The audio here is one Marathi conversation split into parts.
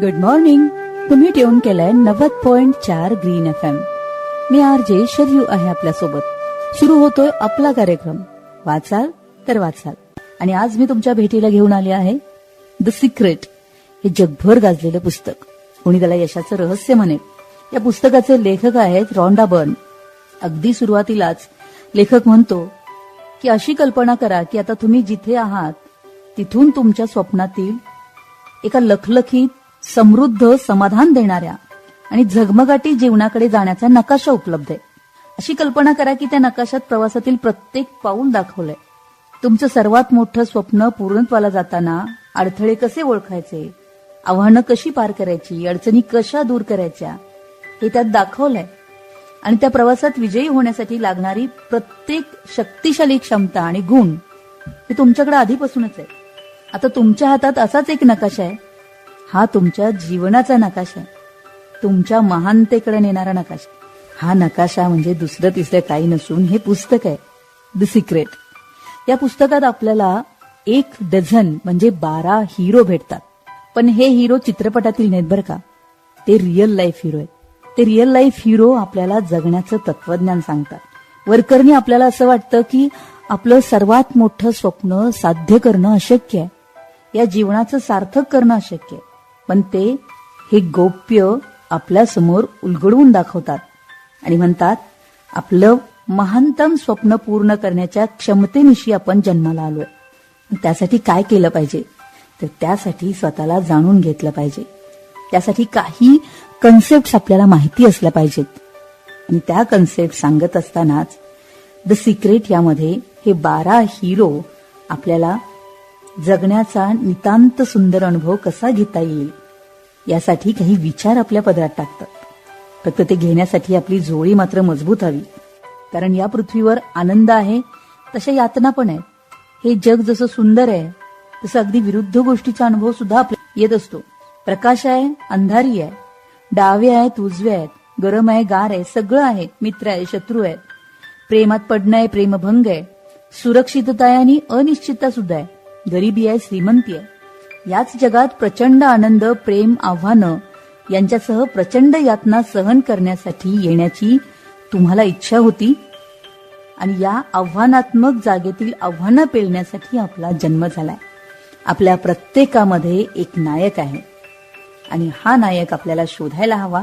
गुड मॉर्निंग तुम्ही ट्यून केलंय नव्वद पॉइंट चार ग्रीन एफ एम मी आर जे शरयू आहे आपल्यासोबत. सुरू होतोय आपला कार्यक्रम. वाचाल तर वाचाल. आणि आज मी तुमच्या भेटीला घेऊन आले आहे द सिक्रेट हे जगभर गाजलेलं पुस्तक. कोणी त्याला यशाचं रहस्य म्हणेल या पुस्तकाचे लेखक आहेत रॉन्डा बर्न. अगदी सुरुवातीलाच लेखक म्हणतो की अशी कल्पना करा की आता तुम्ही जिथे आहात तिथून तुमच्या स्वप्नातील एका लखलखीत समृद्ध समाधान देणाऱ्या आणि झगमगाटी जीवनाकडे जाण्याचा नकाशा उपलब्ध आहे. अशी कल्पना करा की त्या नकाशात प्रवासातील प्रत्येक पाऊल दाखवलंय. तुमचं सर्वात मोठं स्वप्न पूर्णत्वाला जाताना अडथळे कसे ओळखायचे आव्हानं कशी पार करायची अडचणी कशा दूर करायच्या हे त्यात दाखवलंय. आणि त्या प्रवासात विजयी होण्यासाठी लागणारी प्रत्येक शक्तिशाली क्षमता आणि गुण हे तुमच्याकडे आधीपासूनच आहे. आता तुमच्या हातात असाच एक नकाशा आहे. हा तुमच्या जीवनाचा नकाशा आहे. तुमच्या महानतेकडे नेणारा नकाशा. हा नकाशा म्हणजे दुसरं तिसरं काही नसून हे पुस्तक आहे. द सिक्रेट या पुस्तकात आपल्याला एक डझन म्हणजे बारा हिरो भेटतात. पण हे हिरो चित्रपटातील नाहीत बरं का. ते रिअल लाईफ हिरो आहेत. ते रिअल लाईफ हिरो आपल्याला जगण्याचं तत्वज्ञान सांगतात. वरकरणी आपल्याला असं वाटतं की आपलं सर्वात मोठं स्वप्न साध्य करणं अशक्य आहे. या जीवनाचं सार्थक करणं अशक्य आहे. पण ते हे गोप्य आपल्यासमोर उलगडवून दाखवतात आणि म्हणतात आपलं महानतम स्वप्न पूर्ण करण्याच्या क्षमतेनिशी आपण जन्माला आलोय. त्यासाठी काय केलं पाहिजे? तर त्यासाठी स्वतःला जाणून घेतलं पाहिजे. त्यासाठी काही कन्सेप्ट आपल्याला माहिती असल्या पाहिजेत. आणि त्या कन्सेप्ट सांगत असतानाच द सिक्रेट यामध्ये हे बारा हिरो आपल्याला जगण्याचा नितांत सुंदर अनुभव कसा घेता येईल? यासाठी काही विचार आपल्या पदरात टाकतात. फक्त ते घेण्यासाठी आपली जोळी मात्र मजबूत हवी. कारण या पृथ्वीवर आनंद आहे तशा यातना पण आहेत. हे जग जसं सुंदर आहे तसं अगदी विरुद्ध गोष्टीचा अनुभव सुद्धा आपल्या येत असतो. प्रकाश आहे अंधारी आहे. डावे आहेत उजवे आहेत. गरम आहे गार आहे सगळं आहे मित्र आहे शत्रू आहेत. प्रेमात पडणं आहे प्रेमभंग आहे. सुरक्षितता आहे आणि अनिश्चितता सुद्धा आहे. गरिबी आहे श्रीमंती आहे. याच जगात प्रचंड आनंद प्रेम आव्हानं यांच्यासह प्रचंड यातना सहन करण्यासाठी येण्याची तुम्हाला इच्छा होती? आणि या आव्हानात्मक जागेतील आव्हानं पेलण्यासाठी आपला जन्म झालाय. आपल्या प्रत्येकामध्ये एक नायक आहे. आणि हा नायक आपल्याला शोधायला हवा.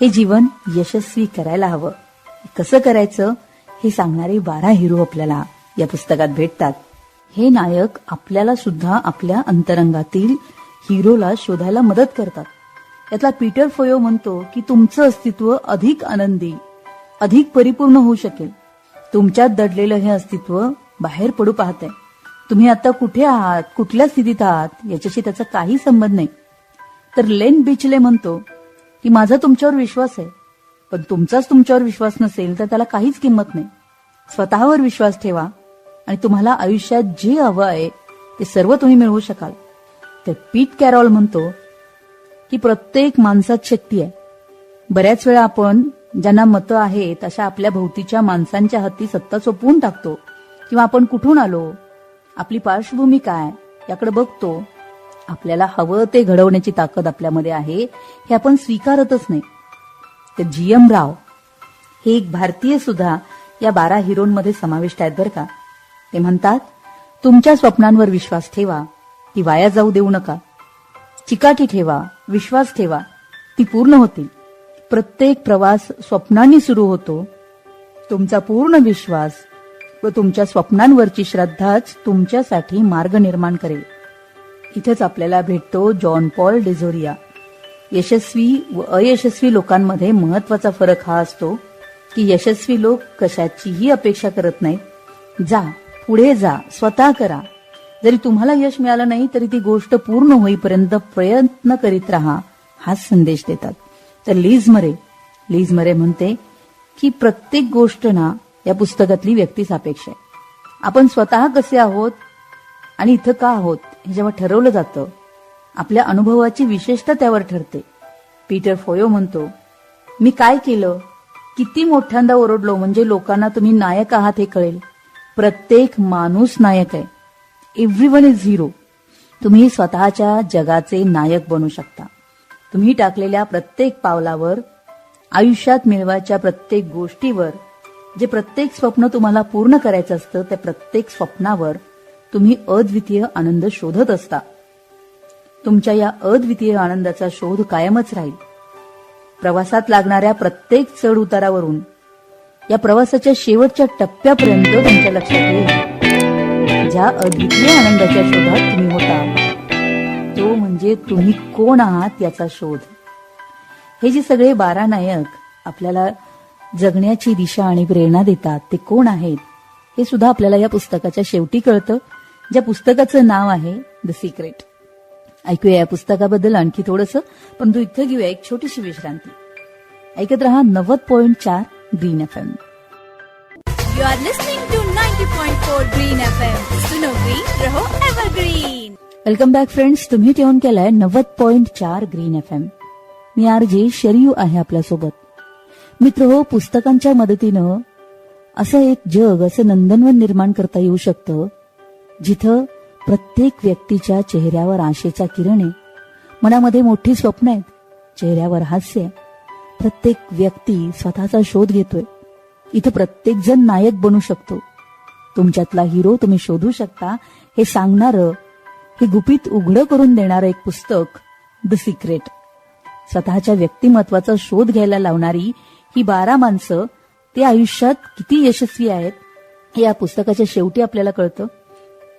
हे जीवन यशस्वी करायला हवं. कसं करायचं हे सांगणारे बारा हिरो आपल्याला या पुस्तकात भेटतात. हे नायक आपल्याला सुद्धा आपल्या अंतरंगातील हिरोला शोधायला मदत करतात. यातला पीटर फयो म्हणतो की तुमचं अस्तित्व अधिक आनंदी अधिक परिपूर्ण होऊ शकेल. तुमच्यात दडलेलं हे अस्तित्व बाहेर पडू पाहते तुम्ही आता कुठे आहात कुठल्या स्थितीत आहात याच्याशी त्याचा काही संबंध नाही. तर लेन बिचले म्हणतो की माझा तुमच्यावर विश्वास आहे पण तुमचाच तुमच्यावर विश्वास नसेल तर त्याला काहीच किंमत नाही. स्वतःवर विश्वास ठेवा आणि तुम्हाला आयुष्यात जे हवं आहे ते सर्व तुम्ही मिळवू शकाल. तर पीट कॅरॉल म्हणतो की प्रत्येक माणसात शक्ती आहे. बऱ्याच वेळा आपण ज्यांना मतं आहेत अशा आपल्या भोवतीच्या माणसांच्या हाती सत्ता सोपवून टाकतो. किंवा आपण कुठून आलो आपली पार्श्वभूमी काय याकडे बघतो. आपल्याला हवं ते घडवण्याची ताकद आपल्यामध्ये आहे हे आपण स्वीकारतच नाही. तर जी एम राव हे एक भारतीय सुद्धा या बारा हिरोंमध्ये समाविष्ट आहेत बरं का. ते म्हणतात तुमच्या स्वप्नांवर विश्वास ठेवा ती वाया जाऊ देऊ नका. चिकाटी ठेवा विश्वास ठेवा ती पूर्ण होतील. प्रत्येक प्रवास स्वप्नांनी सुरू होतो. तुमचा पूर्ण विश्वास व तुमच्या स्वप्नांवरची श्रद्धाच तुमच्यासाठी मार्ग निर्माण करेल. इथेच आपल्याला भेटतो जॉन पॉल डिझोरिया. यशस्वी व अयशस्वी लोकांमध्ये महत्त्वाचा फरक हा असतो की यशस्वी लोक कशाचीही अपेक्षा करत नाहीत. जा पुढे जा स्वतः करा. जरी तुम्हाला यश मिळालं नाही तरी ती गोष्ट पूर्ण होईपर्यंत प्रयत्न करीत राहा हाच संदेश देतात. तर लीज मरे. लीज मरे म्हणते की प्रत्येक गोष्ट ना या पुस्तकातली व्यक्ती सापेक्ष आहे. आपण स्वतः कसे आहोत आणि इथं का आहोत हे जेव्हा ठरवलं जातं आपल्या अनुभवाची विशेषता त्यावर ठरते. पीटर फोयो म्हणतो मी काय केलं? किती मोठ्यांदा ओरडलो म्हणजे लोकांना तुम्ही नायक आहात हे कळेल. प्रत्येक माणूस नायक आहे. एव्हरी वन इज झिरो तुम्ही स्वतःच्या जगाचे नायक बनू शकता. तुम्ही टाकलेल्या प्रत्येक पावलावर आयुष्यात मिळवायच्या प्रत्येक गोष्टीवर जे प्रत्येक स्वप्न तुम्हाला पूर्ण करायचं असतं त्या प्रत्येक स्वप्नावर तुम्ही अद्वितीय आनंद शोधत असता. तुमच्या या अद्वितीय आनंदाचा शोध कायमच राहील. प्रवासात लागणाऱ्या प्रत्येक चढ उतारावरून या प्रवासाच्या शेवटच्या टप्प्यापर्यंत तुमच्या लक्षात येईल. ज्या अद्वितीय आनंदाच्या शोधात तुम्ही होता तो म्हणजे तुम्ही कोण आहात याचा शोध. हे जे सगळे बारा नायक आपल्याला जगण्याची दिशा आणि प्रेरणा देतात ते कोण आहेत हे सुद्धा आपल्याला या पुस्तकाच्या शेवटी कळतं. ज्या पुस्तकाचं नाव आहे द सिक्रेट ऐकूया या पुस्तकाबद्दल आणखी थोडंसं परंतु इथं घेऊया एक छोटीशी विश्रांती. ऐकत रहा नव्वद पॉईंट चार green F M You are listening to 90.4 Green FM. सुनो green, रहो evergreen. वेलकम बॅक फ्रेंड्स तुम्ही ट्यून केलाय नव्वद पॉइंट चार ग्रीन एफ एम मी आर जे शरयू आहे आपल्यासोबत. मित्र हो पुस्तकांच्या मदतीनं असं एक जग असं नंदनवन निर्माण करता येऊ शकतं जिथं प्रत्येक व्यक्तीच्या चेहऱ्यावर आशेचा किरण आहे. मनामध्ये मोठी स्वप्न आहेत. चेहऱ्यावर हास्य आहे. प्रत्येक व्यक्ती स्वतःचा शोध घेतोय. इथं प्रत्येक जण नायक बनू शकतो. तुमच्यातला हिरो तुम्ही शोधू शकता. हे सांगणारं हे गुपित उघडं करून देणारं एक पुस्तक द सिक्रेट स्वतःच्या व्यक्तिमत्वाचा शोध घ्यायला लावणारी ही बारा माणसं ते आयुष्यात किती यशस्वी आहेत हे या पुस्तकाच्या शेवटी आपल्याला कळतं.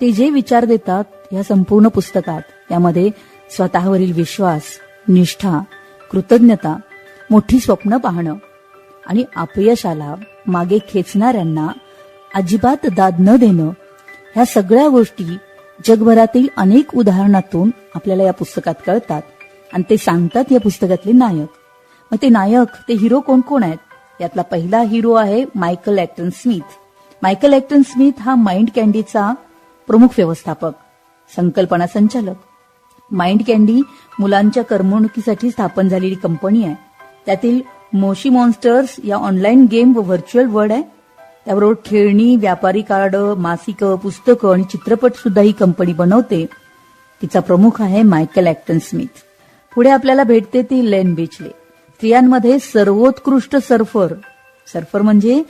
ते जे विचार देतात या संपूर्ण पुस्तकात यामध्ये स्वतःवरील विश्वास निष्ठा कृतज्ञता मोठी स्वप्न पाहणं आणि अपयशाला मागे खेचणाऱ्यांना अजिबात दाद न देणं ह्या सगळ्या गोष्टी जगभरातील अनेक उदाहरणातून आपल्याला या पुस्तकात कळतात. आणि ते सांगतात या पुस्तकातले नायक. मग ते नायक ते हिरो कोण कोण आहेत? यातला पहिला हिरो आहे Michael Acton Smith. Michael Acton Smith हा माइंड कॅन्डीचा प्रमुख व्यवस्थापक संकल्पना संचालक. माइंड कॅन्डी मुलांच्या करमणुकीसाठी स्थापन झालेली कंपनी आहे. त्यातील मोशी मॉन्स्टर्स या ऑनलाईन गेम व व्हर्च्युअल वर्ड आहे. त्याबरोबर खेळणी व्यापारी कार्ड मासिकं पुस्तकं आणि चित्रपट सुद्धा ही कंपनी बनवते. तिचा प्रमुख आहे मायकल ऍक्टन स्मिथ पुढे आपल्याला भेटते ती लेन बीचले स्त्रियांमध्ये सर्वोत्कृष्ट सर्फर सर्फर म्हणजे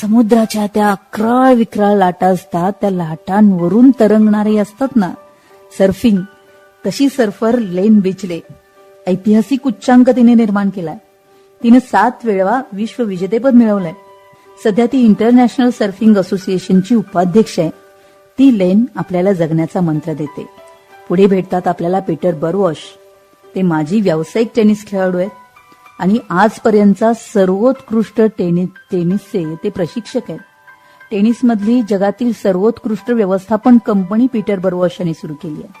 समुद्राच्या त्या अक्राळ विक्राळ लाटा असतात. त्या लाटांवरून तरंगणारे असतात ना. सर्फिंग तशी सर्फर लेन बीचले ऐतिहासिक उच्चांक तिने निर्माण केलाय. तिनं सात वेळा विश्व विजेतेपद मिळवलंय. सध्या ती इंटरनॅशनल सर्फिंग असोसिएशनची उपाध्यक्ष आहे. ती लेन आपल्याला जगण्याचा मंत्र देते. पुढे भेटतात आपल्याला पीटर बरवॉश. ते माजी व्यावसायिक टेनिस खेळाडू आहेत. आणि आजपर्यंतचा सर्वोत्कृष्ट टेनिस टेनिसचे ते प्रशिक्षक आहेत. टेनिसमधली जगातील सर्वोत्कृष्ट व्यवस्थापन कंपनी पीटर बरवॉश यांनी सुरू केली आहे.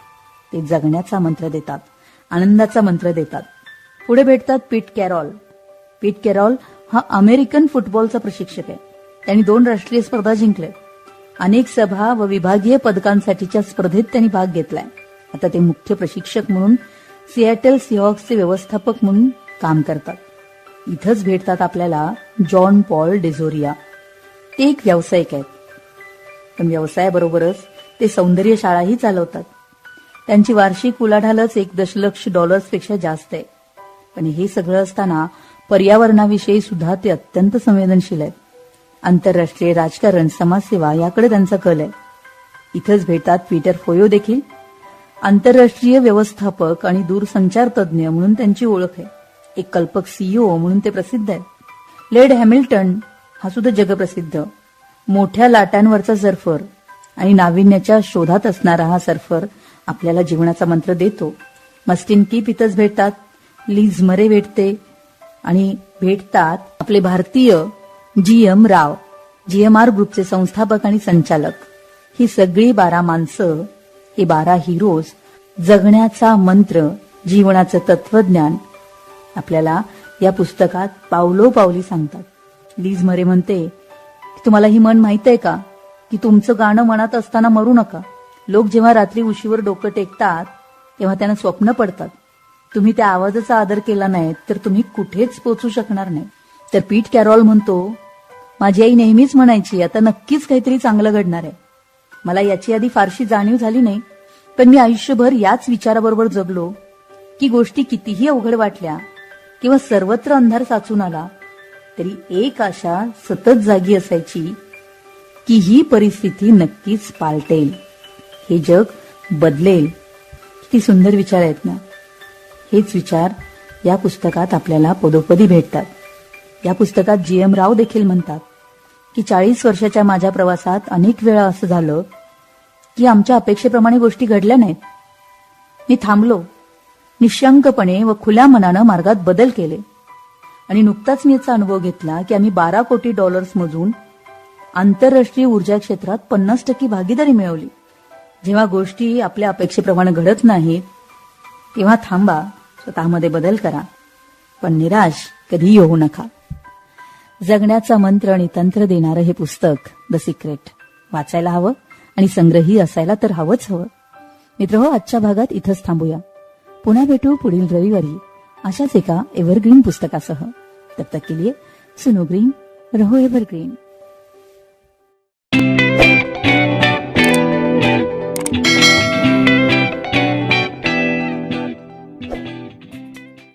ते जगण्याचा मंत्र देतात. आनंदाचा मंत्र देतात. पुढे भेटतात पीट कॅरॉल. पीट कॅरॉल हा अमेरिकन फुटबॉलचा प्रशिक्षक आहे. त्यांनी दोन राष्ट्रीय स्पर्धा जिंकल्या. अनेक सभा व विभागीय पदकांसाठीच्या स्पर्धेत त्यांनी भाग घेतलाय. आता ते मुख्य प्रशिक्षक म्हणून सियाटेल सिहॉक्सचे व्यवस्थापक म्हणून काम करतात. इथंच भेटतात आपल्याला जॉन पॉल डेझोरिया. ते एक व्यावसायिक आहेत. पण व्यवसायाबरोबरच ते सौंदर्य शाळाही चालवतात. त्यांची वार्षिक उलाढालच एक दशलक्ष डॉलर्सपेक्षा जास्त आहे. पण हे सगळं असताना पर्यावरणाविषयी सुद्धा ते अत्यंत संवेदनशील आहेत. आंतरराष्ट्रीय राजकारण समाजसेवा याकडे त्यांचा कल आहे. इथंच भेटतात पीटर फोयो देखील. आंतरराष्ट्रीय व्यवस्थापक आणि दूरसंचार तज्ज्ञ म्हणून त्यांची ओळख आहे. एक कल्पक सीईओ म्हणून ते प्रसिद्ध आहेत. लेड हॅमिल्टन हा सुद्धा जगप्रसिद्ध. मोठ्या लाटांवरचा सर्फर आणि नाविन्याच्या शोधात असणारा हा सर्फर आपल्याला जीवनाचा मंत्र देतो. मस्टिन कीप इथंच भेटतात. लीज मरे भेटते. आणि भेटतात आपले भारतीय G M Rao G M R ग्रुपचे संस्थापक आणि संचालक. ही सगळी बारा माणसं हे बारा हिरोज जगण्याचा मंत्र जीवनाचं तत्वज्ञान आपल्याला या पुस्तकात पावलो पावली सांगतात. लीज मरे म्हणते तुम्हाला ही मन माहीत आहे का? की तुमचं गाणं मनात असताना मरू नका. लोक जेव्हा रात्री उशीवर डोकं टेकतात तेव्हा त्यांना स्वप्न पडतात. तुम्ही त्या आवाजाचा आदर केला नाही तर तुम्ही कुठेच पोचू शकणार नाही. तर पीठ कॅरॉल म्हणतो माझी आई नेहमीच म्हणायची आता नक्कीच काहीतरी चांगलं घडणार आहे. मला याची आधी फारशी जाणीव झाली नाही पण मी आयुष्यभर याच विचाराबरोबर जगलो की गोष्टी कितीही अवघड वाटल्या किंवा सर्वत्र अंधार साचून आला तरी एक आशा सतत जागी असायची की ही परिस्थिती नक्कीच पालटेल. हे जग बदलेल. किती सुंदर विचार आहेत ना. हेच विचार या पुस्तकात आपल्याला पदोपदी भेटतात. या पुस्तकात जी एम राव देखील म्हणतात की चाळीस वर्षाच्या माझ्या प्रवासात अनेक वेळा असं झालं की आमच्या अपेक्षेप्रमाणे गोष्टी घडल्या नाहीत. मी थांबलो निशंकपणे व खुल्या मनानं मार्गात बदल केले आणि नुकताच मी याचा अनुभव घेतला की आम्ही बारा कोटी डॉलर्स मधून आंतरराष्ट्रीय ऊर्जा क्षेत्रात पन्नास टक्के भागीदारी मिळवली. जेव्हा गोष्टी आपल्या अपेक्षेप्रमाणे घडत नाहीत तेव्हा थांबा. स्वतःमध्ये बदल करा. पण निराश कधीही होऊ नका. जगण्याचा मंत्र आणि तंत्र देणारं हे पुस्तक द सिक्रेट वाचायला हवं आणि संग्रही असायला तर हवंच हवं. मित्र हो आजच्या भागात इथंच थांबूया. पुन्हा भेटू पुढील रविवारी अशाच एका एव्हरग्रीन पुस्तकासह. तब तक के लिए सुनो ग्रीन रहो एव्हरग्रीन